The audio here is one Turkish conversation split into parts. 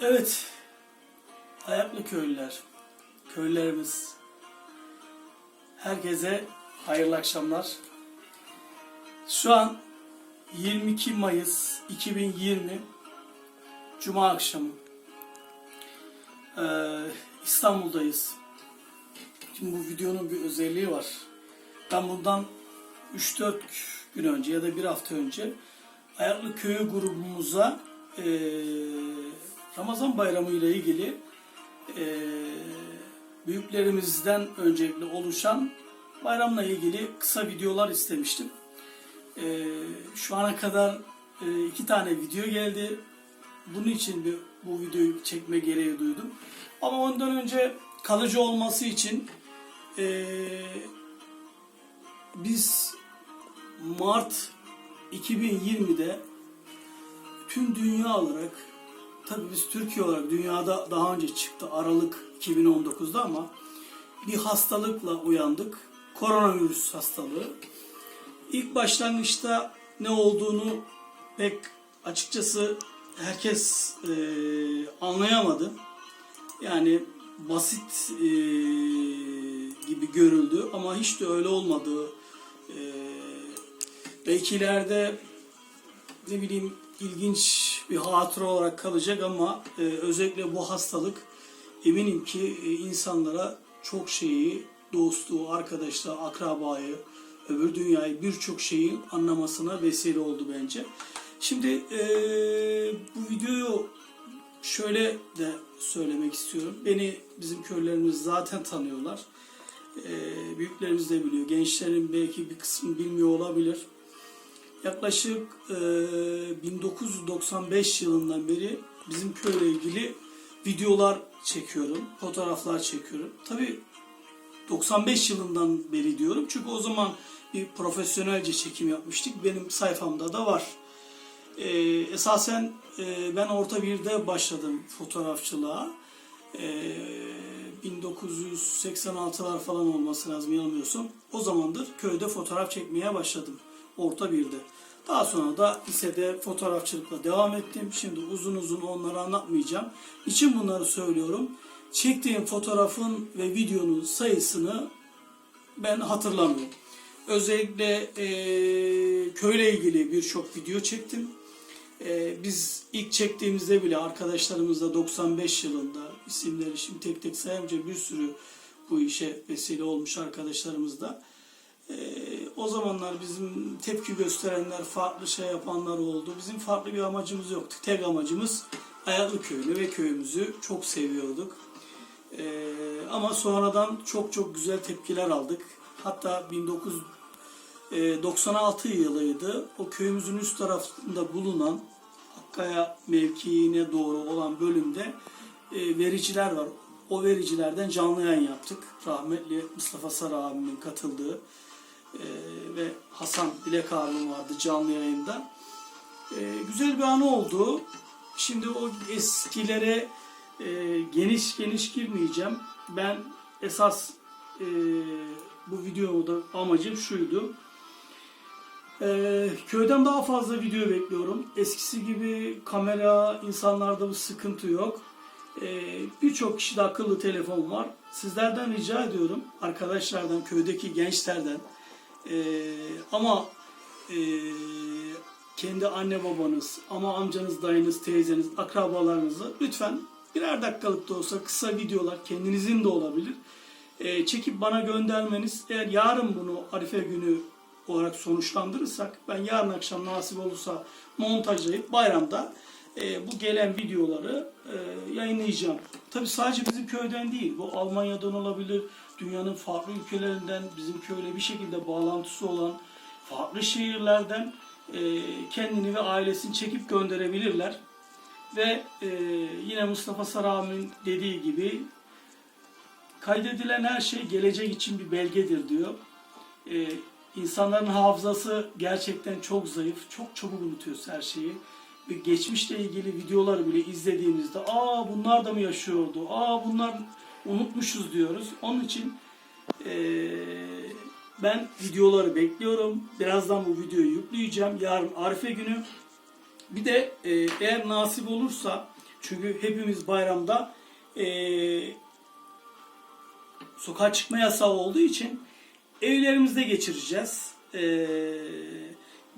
Evet, Ayaklı köylüler, köylerimiz, herkese hayırlı akşamlar. Şu an 22 Mayıs 2020 Cuma akşamı. Ee, İstanbul'dayız. Şimdi bu videonun bir özelliği var. Ben bundan 3-4 gün önce ya da bir hafta önce Ayaklı Köyü grubumuza eee Ramazan bayramı ile ilgili eee, büyüklerimizden öncelikle oluşan bayramla ilgili kısa videolar istemiştim. Eee, şu ana kadar eee, iki tane video geldi. Bunun için bir, bu videoyu çekme gereği duydum. Ama ondan önce kalıcı olması için eee, biz Mart 2020'de tüm dünya olarak tabii biz Türkiye olarak dünyada daha önce çıktı Aralık 2019'da ama bir hastalıkla uyandık. Koronavirüs hastalığı. İlk başlangıçta ne olduğunu pek açıkçası herkes e, anlayamadı. Yani basit e, gibi görüldü ama hiç de öyle olmadığı e, belki ileride ne bileyim ilginç bir hatıra olarak kalacak ama e, özellikle bu hastalık eminim ki e, insanlara çok şeyi, dostluğu, arkadaşlığı, akrabayı, öbür dünyayı birçok şeyi anlamasına vesile oldu bence. Şimdi e, bu videoyu şöyle de söylemek istiyorum. Beni bizim köylerimiz zaten tanıyorlar. E, büyüklerimiz de biliyor. Gençlerin belki bir kısmı bilmiyor olabilir. Yaklaşık e, 1995 yılından beri bizim köyle ilgili videolar çekiyorum, fotoğraflar çekiyorum. Tabii 95 yılından beri diyorum çünkü o zaman bir profesyonelce çekim yapmıştık. Benim sayfamda da var. E, esasen e, ben orta birde başladım fotoğrafçılığa. E, 1986'lar falan olması lazım yanılmıyorsam. O zamandır köyde fotoğraf çekmeye başladım. Orta birde. Daha sonra da lisede fotoğrafçılıkla devam ettim. Şimdi uzun uzun onları anlatmayacağım. İçin bunları söylüyorum. Çektiğim fotoğrafın ve videonun sayısını ben hatırlamıyorum. Özellikle e, köyle ilgili birçok video çektim. E, biz ilk çektiğimizde bile arkadaşlarımızla 95 yılında isimleri şimdi tek tek sayamayınca bir sürü bu işe vesile olmuş arkadaşlarımız da. O zamanlar bizim tepki gösterenler, farklı şey yapanlar oldu. Bizim farklı bir amacımız yoktu. Tek amacımız Ayaklı Köyü'nü ve köyümüzü çok seviyorduk. Ee, ama sonradan çok çok güzel tepkiler aldık. Hatta 1996 yılıydı. O köyümüzün üst tarafında bulunan Hakkaya mevkiine doğru olan bölümde e, vericiler var. O vericilerden canlı yayın yaptık. Rahmetli Mustafa Sarı abimin katıldığı ee, ve Hasan Bilek abim vardı canlı yayında. Ee, güzel bir anı oldu. Şimdi o eskilere e, geniş geniş girmeyeceğim. Ben esas e, bu videoda amacım şuydu. Ee, köyden daha fazla video bekliyorum. Eskisi gibi kamera, insanlarda bu sıkıntı yok. Ee, Birçok kişide akıllı telefon var. Sizlerden rica ediyorum, arkadaşlardan, köydeki gençlerden, ee, ama e, kendi anne babanız, ama amcanız, dayınız, teyzeniz, akrabalarınızı lütfen birer dakikalık da olsa kısa videolar kendinizin de olabilir. E, çekip bana göndermeniz. Eğer yarın bunu Arife günü olarak sonuçlandırırsak ben yarın akşam nasip olursa montajlayıp bayramda e, bu gelen videoları e, yayınlayacağım. Tabi sadece bizim köyden değil. Bu Almanya'dan olabilir, dünyanın farklı ülkelerinden bizim köyle bir şekilde bağlantısı olan farklı şehirlerden e, kendini ve ailesini çekip gönderebilirler. Ve e, yine Mustafa Sarami'nin dediği gibi kaydedilen her şey gelecek için bir belgedir diyor. E, insanların hafızası gerçekten çok zayıf, çok çabuk unutuyoruz her şeyi. Ve geçmişle ilgili videoları bile izlediğimizde aa bunlar da mı yaşıyordu, aa bunlar unutmuşuz diyoruz. Onun için eee, ben videoları bekliyorum. Birazdan bu videoyu yükleyeceğim. Yarın Arife günü. Bir de eee, eğer nasip olursa Çünkü hepimiz bayramda eee sokağa çıkma yasağı olduğu için evlerimizde geçireceğiz. Ee,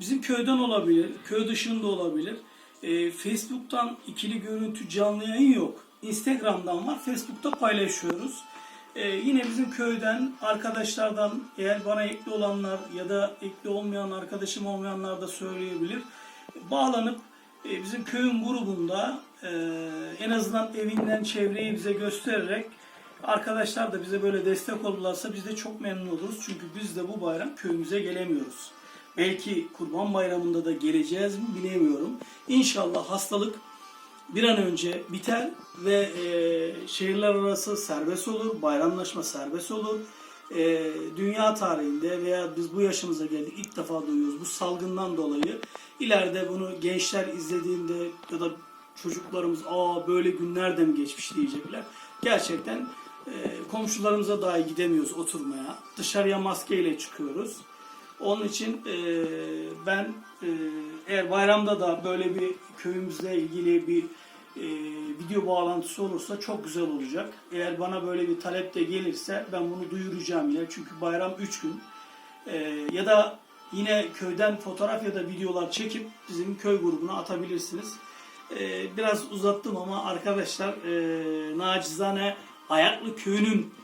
bizim köyden olabilir, köy dışında olabilir. Ee, Facebook'tan ikili görüntü canlı yayın yok. Instagram'dan var, Facebook'ta paylaşıyoruz. Ee, yine bizim köyden, arkadaşlardan eğer bana ekli olanlar ya da ekli olmayan arkadaşım olmayanlar da söyleyebilir. Bağlanıp e, bizim köyün grubunda e, en azından evinden çevreyi bize göstererek Arkadaşlar da bize böyle destek olurlarsa biz de çok memnun oluruz. Çünkü biz de bu bayram köyümüze gelemiyoruz. Belki Kurban Bayramı'nda da geleceğiz mi bilemiyorum. İnşallah hastalık bir an önce biter ve e, şehirler arası serbest olur, bayramlaşma serbest olur. E, dünya tarihinde veya biz bu yaşımıza geldik ilk defa duyuyoruz bu salgından dolayı. İleride bunu gençler izlediğinde ya da çocuklarımız aa böyle günler de mi geçmiş diyecekler. Gerçekten e, komşularımıza dahi gidemiyoruz oturmaya. Dışarıya maskeyle çıkıyoruz. Onun için e, ben e, eğer bayramda da böyle bir köyümüzle ilgili bir e, video bağlantısı olursa çok güzel olacak. Eğer bana böyle bir talep de gelirse ben bunu duyuracağım yine. Çünkü bayram 3 gün. E, ya da yine köyden fotoğraf ya da videolar çekip bizim köy grubuna atabilirsiniz. E, biraz uzattım ama arkadaşlar e, nacizane Ayaklı köyünün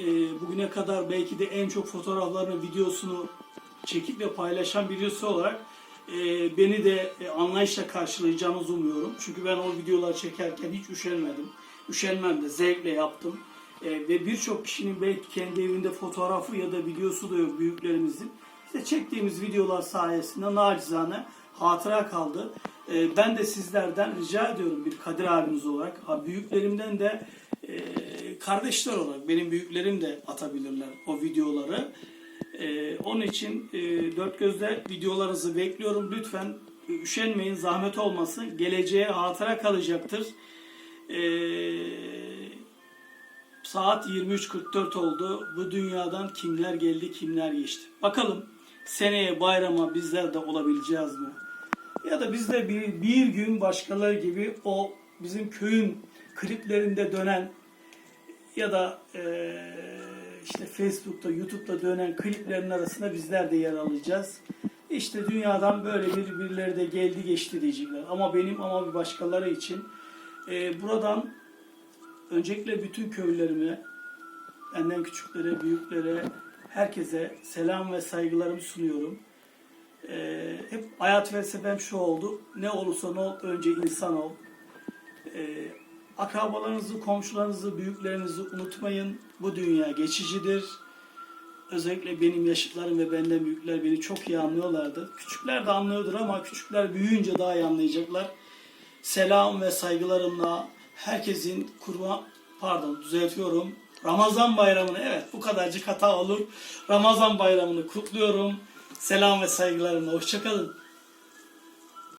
e, bugüne kadar belki de en çok fotoğraflarını, videosunu çekip ve paylaşan birisi olarak e, beni de e, anlayışla karşılayacağınızı umuyorum. Çünkü ben o videoları çekerken hiç üşenmedim. Üşenmem de zevkle yaptım. E, ve birçok kişinin belki kendi evinde fotoğrafı ya da videosu da yok büyüklerimizin. İşte çektiğimiz videolar sayesinde nacizane hatıra kaldı. E, ben de sizlerden rica ediyorum bir Kadir abiniz olarak, ha, büyüklerimden de e, kardeşler olarak benim büyüklerim de atabilirler o videoları. Onun için e, dört gözle videolarınızı bekliyorum. Lütfen e, üşenmeyin, zahmet olmasın. Geleceğe hatıra kalacaktır. E, saat 23.44 oldu. Bu dünyadan kimler geldi, kimler geçti. Bakalım seneye bayrama bizler de olabileceğiz mi? Ya da biz de bir, bir gün başkaları gibi o bizim köyün kliplerinde dönen ya da eee, işte Facebook'ta, YouTube'da dönen kliplerin arasında bizler de yer alacağız. İşte dünyadan böyle bir birileri de geldi geçti diyecekler. Ama benim ama bir başkaları için eee, buradan öncelikle bütün köylerime, benden küçüklere, büyüklere, herkese selam ve saygılarımı sunuyorum. Eee, hep hayat felsefem şu oldu. Ne olursa ne ol, önce insan ol. Eee, akrabalarınızı, komşularınızı, büyüklerinizi unutmayın. Bu dünya geçicidir. Özellikle benim yaşıtlarım ve benden büyükler beni çok iyi anlıyorlardı. Küçükler de anlıyordur ama küçükler büyüyünce daha iyi anlayacaklar. Selam ve saygılarımla herkesin kurban, pardon düzeltiyorum. Ramazan bayramını, evet bu kadarcık hata olur. Ramazan bayramını kutluyorum. Selam ve saygılarımla. Hoşçakalın.